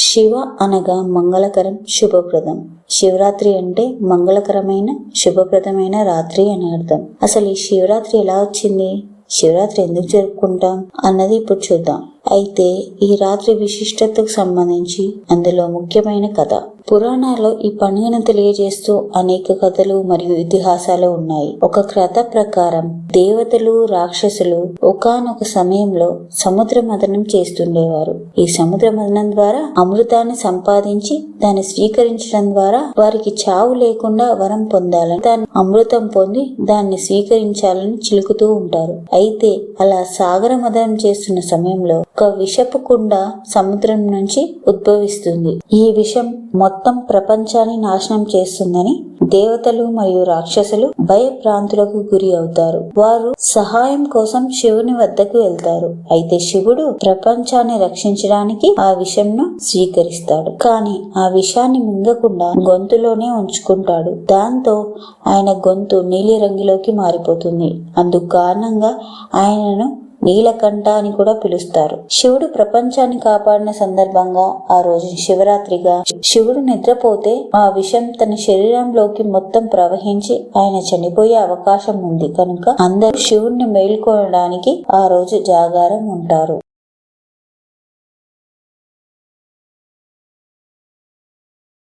శివ అనగా మంగళకరం శుభప్రదం. శివరాత్రి అంటే మంగళకరమైన శుభప్రదమైన రాత్రి అని అర్థం. అసలు ఈ శివరాత్రి ఎలా వచ్చింది? శివరాత్రి ఎందుకు జరుపుకుంటాం అన్నది ఇప్పుడు చూద్దాం. అయితే ఈ రాత్రి విశిష్టతకు సంబంధించి అందులో ముఖ్యమైన కథ. పురాణాల్లో ఈ పండుగను తెలియజేస్తూ అనేక కథలు మరియు ఇతిహాసాలు ఉన్నాయి. ఒక కథ ప్రకారం దేవతలు రాక్షసులు ఒకానొక సమయంలో సముద్ర మదనం చేస్తుండేవారు. ఈ సముద్ర మదనం ద్వారా అమృతాన్ని సంపాదించి దాన్ని స్వీకరించడం ద్వారా వారికి చావు లేకుండా వరం పొందాలని దాన్ని అమృతం పొంది దాన్ని స్వీకరించాలని చిలుకుతూ ఉంటారు. అయితే అలా సాగర మదనం చేస్తున్న సమయంలో ఒక విషపు కుండ సముద్రం నుంచి ఉద్భవిస్తుంది. ఈ విషం మొత్తం మొత్తం ప్రపంచాన్ని నాశనం చేస్తుందని దేవతలు మరియు రాక్షసులు భయభ్రాంతులకు గురి అవుతారు. వారు సహాయం కోసం శివుని వద్దకు వెళ్తారు. అయితే శివుడు ప్రపంచాన్ని రక్షించడానికి ఆ విషంను స్వీకరిస్తాడు. కానీ ఆ విషాన్ని మింగకుండా గొంతులోనే ఉంచుకుంటాడు. దాంతో ఆయన గొంతు నీలి రంగులోకి మారిపోతుంది. అందుకు కారణంగా ఆయనను నీలకంఠ అని కూడా పిలుస్తారు. శివుడు ప్రపంచాన్ని కాపాడిన సందర్భంగా ఆ రోజు శివరాత్రిగా శివుడు నిద్రపోతే ఆ విషం తన శరీరంలోకి మొత్తం ప్రవహించి ఆయన చనిపోయే అవకాశం ఉంది. కనుక అందరూ శివుణ్ణి మేల్కొనడానికి ఆ రోజు జాగారం ఉంటారు.